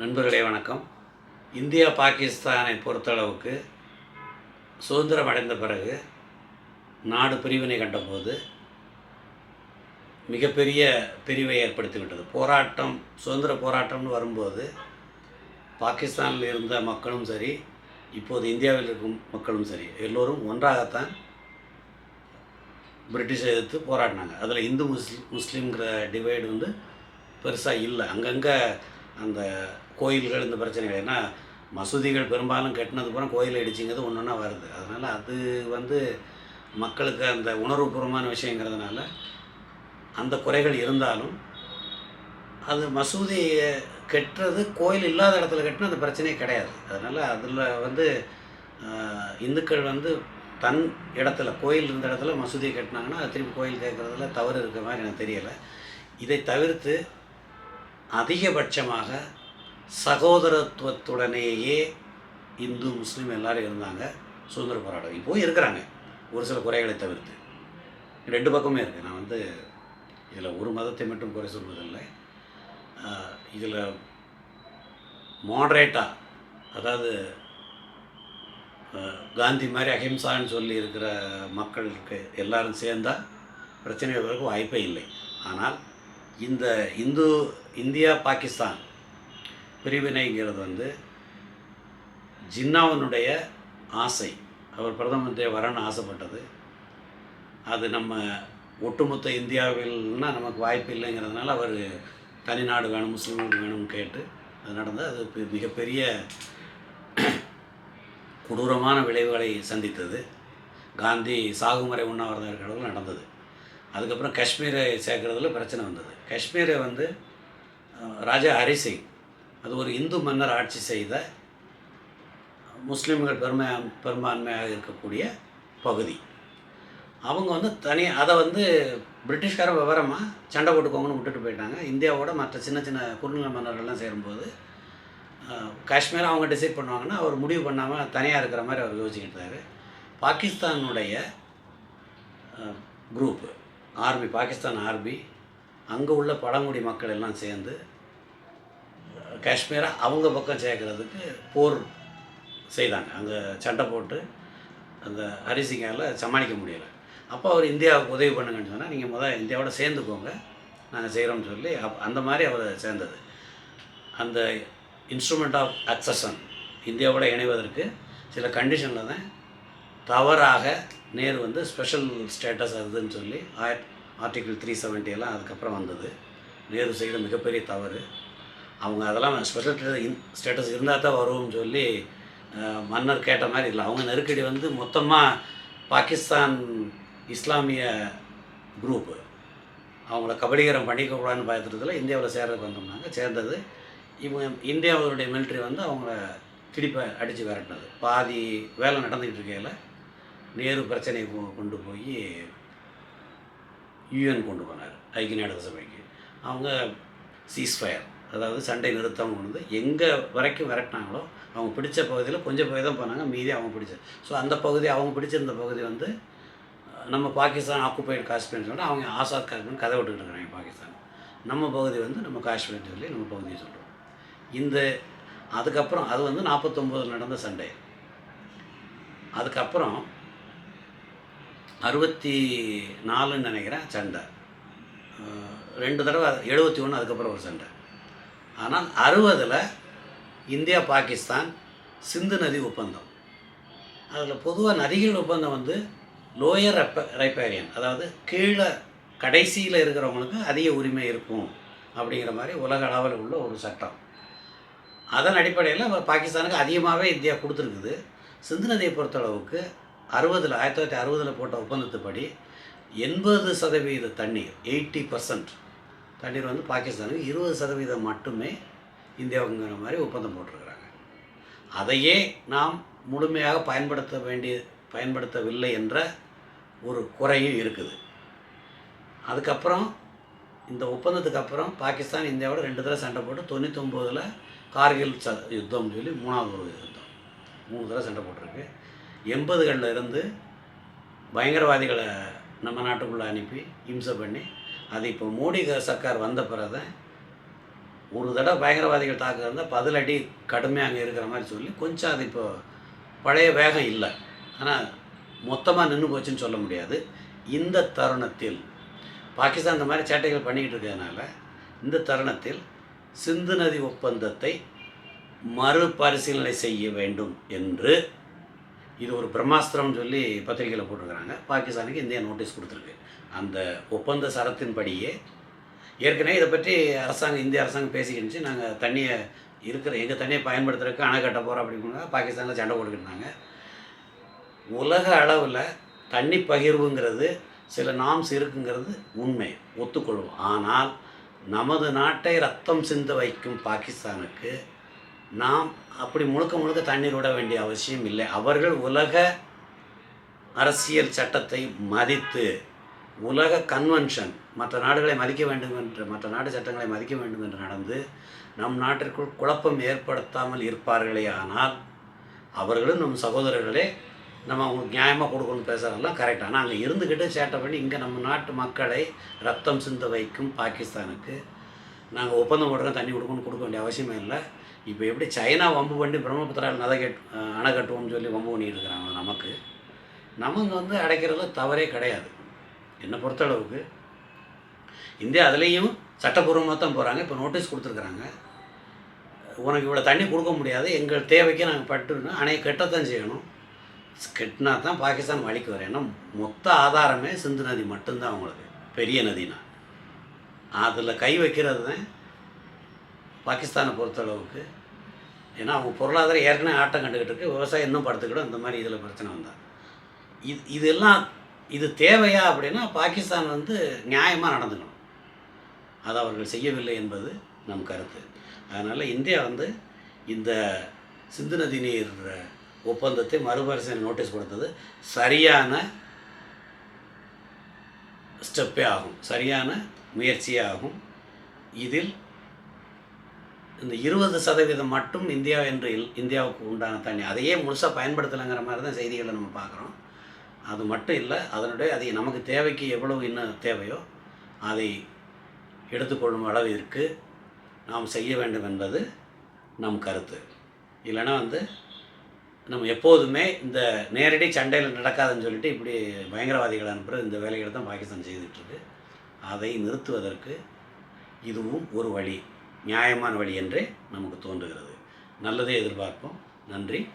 நண்பர்களே வணக்கம். இந்தியா பாகிஸ்தானை பொறுத்தளவுக்கு சுதந்திரம் அடைந்த பிறகு நாடு பிரிவினை கண்டபோது மிகப்பெரிய பிரிவை ஏற்படுத்திவிட்டது. போராட்டம் சுதந்திர போராட்டம்னு வரும்போது பாகிஸ்தானில் இருந்த மக்களும் சரி இப்போது இந்தியாவில் இருக்கும் மக்களும் சரி எல்லோரும் ஒன்றாகத்தான் பிரிட்டிஷை எதிர்த்து போராடினாங்க. அதில் இந்து முஸ்லீம் முஸ்லீம்ங்கிற டிவைடு வந்து பெருசாக இல்லை. அங்கங்கே அந்த கோயில்கள் இந்த பிரச்சனைகள். ஏன்னா மசூதிகள் பெரும்பாலும் கட்டினது பூரா கோயில் இடிச்சிங்கிறது ஒன்று ஒன்றா வருது. அதனால் அது வந்து மக்களுக்கு அந்த உணர்வுபூர்வமான விஷயங்கிறதுனால அந்த குறைகள் இருந்தாலும் அது மசூதி கட்டுறது கோயில் இல்லாத இடத்துல கட்டினா அந்த பிரச்சனையே கிடையாது. அதனால் அதில் வந்து இந்துக்கள் வந்து தன் இடத்துல கோயில் இருந்த இடத்துல மசூதியை கட்டினாங்கன்னா அது திருப்பி கோயில் கேட்குறதுல தவறு இருக்கிற மாதிரி எனக்கு தெரியலை. இதை தவிர்த்து அதிகபட்சமாக சகோதரத்துவத்துடனேயே இந்து முஸ்லீம் எல்லாரும் இருந்தாங்க சுதந்திர போராட்டம். இப்போவும் இருக்கிறாங்க ஒரு சில குறைகளை தவிர்த்து. ரெண்டு பக்கமே இருக்குது நான் வந்து இதில் ஒரு மதத்தை மட்டும் குறை சொல்வதில்லை. இதில் மாட்ரேட்டாக அதாவது காந்தி மாதிரி அஹிம்சான்னு சொல்லி இருக்கிற மக்களுக்கு எல்லாரும் சேர்ந்தால் பிரச்சனைகள் வருவதற்கு வாய்ப்பே இல்லை. ஆனால் இந்த இந்து இந்தியா பாகிஸ்தான் பிரிவினைங்கிறது வந்து ஜின்னாவினுடைய ஆசை. அவர் பிரதம மந்திரி வரணும்னு ஆசைப்பட்டது. அது நம்ம ஒட்டுமொத்த இந்தியாவில்னா நமக்கு வாய்ப்பு இல்லைங்கிறதுனால அவர் தனிநாடு வேணும் முஸ்லீம் நாடு வேணும்னு கேட்டு அது நடந்தது. அது பெ- மிகப்பெரிய கொடூரமான விளைவுகளை சந்தித்தது. காந்தி சாகுமுறை உண்ணாவிரதம் இருக்கிறதுல நடந்தது. அதுக்கப்புறம் காஷ்மீரை சேர்க்குறதுல பிரச்சனை வந்தது. காஷ்மீரை வந்து ராஜா ஹரி சிங் அது ஒரு இந்து மன்னர் ஆட்சி செய்த முஸ்லீம்கள் பெருமை பெரும்பான்மையாக இருக்கக்கூடிய பகுதி. அவங்க வந்து தனி அதை வந்து பிரிட்டிஷ்கார விவரமாக சண்டை போட்டுக்கோங்கன்னு விட்டுட்டு போயிட்டாங்க. இந்தியாவோட மற்ற சின்ன சின்ன குறுநில மன்னர்கள்லாம் சேரும்போது காஷ்மீர் அவங்க டிசைட் பண்ணுவாங்கன்னா அவர் முடிவு பண்ணாமல் தனியாக இருக்கிற மாதிரி அவர் யோசிக்கிட்டாரு பாகிஸ்தானுடைய குரூப்பு ஆர்மி பாகிஸ்தான் ஆர்மி அங்கே உள்ள பழங்குடி மக்கள் எல்லாம் சேர்ந்து காஷ்மீரை அவங்க பக்கம் சேர்க்கறதுக்கு போர் செய்தாங்க. அங்கே சண்டை போட்டு அந்த ஹரிசிங்கால் சமாளிக்க முடியலை. அப்போ அவர் இந்தியாவுக்கு உதவி பண்ணுங்கன்னு சொன்னால் நீங்கள் முதல் இந்தியாவோட சேர்ந்துக்கோங்க. நாங்கள் செய்கிறோம்னு சொல்லி அப் அந்த மாதிரி அவர் சேர்ந்தது. அந்த இன்ஸ்ட்ருமெண்ட் ஆஃப் அக்சஷன் இந்தியாவோட இணைவதற்கு சில கண்டிஷனில் தான் தவறாக நேரு வந்து ஸ்பெஷல் ஸ்டேட்டஸ் அதுன்னு சொல்லி ஆயிரத் ஆர்டிகிள் த்ரீ எல்லாம் அதுக்கப்புறம் வந்தது. நேரு செய்த மிகப்பெரிய தவறு. அவங்க அதெல்லாம் ஸ்பெஷல் ஸ்டேட்டஸ் இருந்தால் தான் வருவோம்னு சொல்லி மன்னர் கேட்ட மாதிரி இல்லை. அவங்க நெருக்கடி வந்து மொத்தமாக பாகிஸ்தான் இஸ்லாமிய குரூப்பு அவங்கள கபடிகரம் பண்ணிக்கக்கூடாதுன்னு பயத்துறதுல இந்தியாவில் சேர்றதுக்கு வந்தோம்னாங்க சேர்ந்தது. இவங்க இந்தியாவுடைய மிலிட்ரி வந்து அவங்கள திருப்பி அடித்து விரட்டினது. பாதி வேலை நடந்துக்கிட்டு இருக்கையில் நேரு பிரச்சனையை கொ- கொண்டு போய் யூஎன் கொண்டு போனார் ஐக்கிய நாடுகள் சபைக்கு. அவங்க சீஸ்ஃபயர் அதாவது சண்டை நிறுத்தம் கொண்டு வந்து எங்கே வரைக்கும் விரட்டினாங்களோ அவங்க பிடிச்ச பகுதியில் கொஞ்சம் பகுதி தான் போனாங்க மீதி அவங்க பிடிச்ச. ஸோ அந்த பகுதி அவங்க பிடிச்சிருந்த பகுதி வந்து நம்ம பாகிஸ்தான் ஆக்குபைடு காஷ்மீர்னு சொன்னால் அவங்க ஆசாத் காஷ்மீர் கதை விட்டுக்கிட்டு இருக்கிறாங்க பாகிஸ்தான். நம்ம பகுதி வந்து நம்ம காஷ்மீர்னு சொல்லி நம்ம பகுதியை சொல்கிறோம் இந்த அதுக்கப்புறம் அது வந்து நாற்பத்தொம்போதில் நடந்த சண்டை. அதுக்கப்புறம் அறுபத்தி நாலுன்னு நினைக்கிறேன் சண்டை. ரெண்டு தடவை எழுபத்தி ஒன்று அதுக்கப்புறம் ஒரு சண்டை. ஆனால் அறுபதில் இந்தியா பாகிஸ்தான் சிந்து நதி ஒப்பந்தம். அதில் பொதுவாக நதிகள் ஒப்பந்தம் வந்து லோயர் ரெப்ப ரைப்பேரியன் அதாவது கீழே கடைசியில் இருக்கிறவங்களுக்கு அதிக உரிமை இருக்கும் அப்படிங்கிற மாதிரி உலக அளவில் உள்ள ஒரு சட்டம். அதன் அடிப்படையில் பாகிஸ்தானுக்கு அதிகமாகவே இந்தியா கொடுத்துருக்குது. சிந்து நதியை பொறுத்தளவுக்கு அறுபதில் ஆயிரத்தி தொள்ளாயிரத்தி அறுபதில் போட்ட ஒப்பந்தத்துப்படி எண்பது சதவீத தண்ணீர் எயிட்டி பர்சன்ட் தண்ணீர் வந்து பாகிஸ்தானுக்கு இருபது சதவீதம் மட்டுமே இந்தியாவுங்கிற மாதிரி ஒப்பந்தம் போட்டிருக்கிறாங்க. அதையே நாம் முழுமையாக பயன்படுத்த வேண்டிய பயன்படுத்தவில்லை என்ற ஒரு குறையும் இருக்குது. அதுக்கப்புறம் இந்த ஒப்பந்தத்துக்கு அப்புறம் பாகிஸ்தான் இந்தியாவோட ரெண்டு தடவை சண்டை போட்டு தொண்ணூத்தொம்போதில் கார்கில் ச யுத்தம்னு சொல்லி மூணாவது ஒரு யுத்தம். மூணு தடவை சண்டை போட்டிருக்கு. எண்பதுகளில் இருந்து பயங்கரவாதிகளை நம்ம நாட்டுக்குள்ளே அனுப்பி இம்சை பண்ணி அது இப்போ மோடி க- சர்க்கார் வந்த பிறகு ஒரு தடவை பயங்கரவாதிகள் தாக்க இருந்தால் பதிலடி கடுமையாக அங்கே இருக்கிற மாதிரி சொல்லி கொஞ்சம் அது இப்போ பழைய வேகம் இல்லை. ஆனால் மொத்தமாக நின்று போச்சுன்னு சொல்ல முடியாது. இந்த தருணத்தில் பாகிஸ்தான் இந்த மாதிரி சேட்டைகள் பண்ணிக்கிட்டு இருக்கிறதுனால இந்த தருணத்தில் சிந்து நதி ஒப்பந்தத்தை மறுபரிசீலனை செய்ய வேண்டும் என்று இது ஒரு பிரம்மாஸ்திரம்னு சொல்லி பத்திரிகையில் போட்டிருக்கிறாங்க. பாகிஸ்தானுக்கு இந்தியா நோட்டீஸ் கொடுத்துருக்கு. அந்த ஒப்பந்த சரத்தின்படியே ஏற்கனவே இதை பற்றி அரசாங்கம் இந்திய அரசாங்கம் பேசிக்கிச்சு நாங்கள் தண்ணியை இருக்கிற எங்கள் தண்ணியை பயன்படுத்துறதுக்கு அணை கட்ட போகிறோம் அப்படின்னா பாகிஸ்தானில் சண்டை போட்டுக்கிட்டாங்க. உலக அளவில் தண்ணி பகிர்வுங்கிறது சில நாம்ஸ் இருக்குங்கிறது உண்மை. ஒத்துக்கொள்வோம். ஆனால் நமது நாட்டை ரத்தம் சிந்த வைக்கும் பாகிஸ்தானுக்கு நாம் அப்படி முழுக்க முழுக்க தண்ணீர் விட வேண்டிய அவசியம் இல்லை. அவர்கள் உலக அரசியல் சட்டத்தை மதித்து உலக கன்வென்ஷன் மற்ற நாடுகளை மதிக்க வேண்டும் என்று மற்ற நாட்டு சட்டங்களை மதிக்க வேண்டும் என்று நடந்து நம் நாட்டிற்குள் குழப்பம் ஏற்படுத்தாமல் இருப்பார்களே ஆனால் அவர்களும் நம் சகோதரர்களே நம்ம அவங்களுக்கு நியாயமாக கொடுக்கணும்னு பேசுகிறதெல்லாம் கரெக்ட் ஆனால் அங்கே இருந்துக்கிட்டு சேட்டை பண்ணி இங்கே நம்ம நாட்டு மக்களை ரத்தம் சிந்த வைக்கும் பாகிஸ்தானுக்கு நாங்கள் ஒப்பந்தம் போடுறோம் தண்ணி கொடுக்கணும்னு கொடுக்க வேண்டிய அவசியமே இல்லை. இப்போ எப்படி சைனா வம்பு பண்ணி பிரம்மபுத்திரால் நதை கட்டு அணை கட்டுவோம்னு சொல்லி வம்பு பண்ணிட்டு இருக்கிறாங்க நமக்கு நமக்கு வந்து அடைக்கிறதுல தவறே கிடையாது. என்னை பொறுத்தளவுக்கு. இந்தியா அதுலேயும் சட்டப்பூர்வமாக தான் போகிறாங்க இப்போ நோட்டீஸ் கொடுத்துருக்குறாங்க. உனக்கு இவ்வளோ தண்ணி கொடுக்க முடியாது. எங்கள் தேவைக்கு நாங்கள் பட்டுன்னு அணையை கட்டத்தான் செய்யணும். கட்டினா தான் பாகிஸ்தான் வழிக்கு வரும். ஏன்னா மொத்த ஆதாரமே சிந்து நதி மட்டும்தான் அவங்களுக்கு. பெரிய நதினா. அதில் கை வைக்கிறது தான் பாகிஸ்தானை பொறுத்தளவுக்கு. ஏன்னா அவங்க பொருளாதாரம் ஏற்கனவே ஆட்டம் கண்டுக்கிட்டு இருக்கு விவசாயம் இன்னும் படுத்துக்கிடும். இந்த மாதிரி இதில் பிரச்சனை வந்தால். இது இதெல்லாம் இது தேவையா அப்படின்னா பாகிஸ்தான் வந்து நியாயமாக நடந்துக்கணும். அது அவர்கள் செய்யவில்லை என்பது நம் கருத்து. அதனால் இந்தியா வந்து இந்த சிந்து நதி நீர் ஒப்பந்தத்தை மறுபரிசீலனை நோட்டீஸ் கொடுத்தது. சரியான ஸ்டெப்பே ஆகும். சரியான முயற்சியே ஆகும். இதில் இந்த இருபது சதவீதம் மட்டும் இந்தியா என்று இல் இந்தியாவுக்கு உண்டான தண்ணி. அதையே முழுசாக பயன்படுத்தலைங்கிற மாதிரி தான் செய்திகளை நம்ம பார்க்குறோம். அது மட்டும் இல்லை அதனுடைய அதை நமக்கு தேவைக்கு எவ்வளவு இன்னும் தேவையோ அதை எடுத்துக்கொள்ளும் அளவிற்கு நாம் செய்ய வேண்டும் என்பது நம் கருத்து. இல்லைன்னா வந்து நம்ம எப்போதுமே இந்த நேரடி சண்டையில் நடக்காதுன்னு சொல்லிட்டு இப்படி பயங்கரவாதிகள் அனுப்புகிற இந்த வேலைகளை தான் பாகிஸ்தான் செய்துட்ருக்கு அதை நிறுத்துவதற்கு இதுவும் ஒரு வழி. நியாயமான வழி என்றே நமக்கு தோன்றுகிறது. நல்லதே எதிர்பார்ப்போம். நன்றி.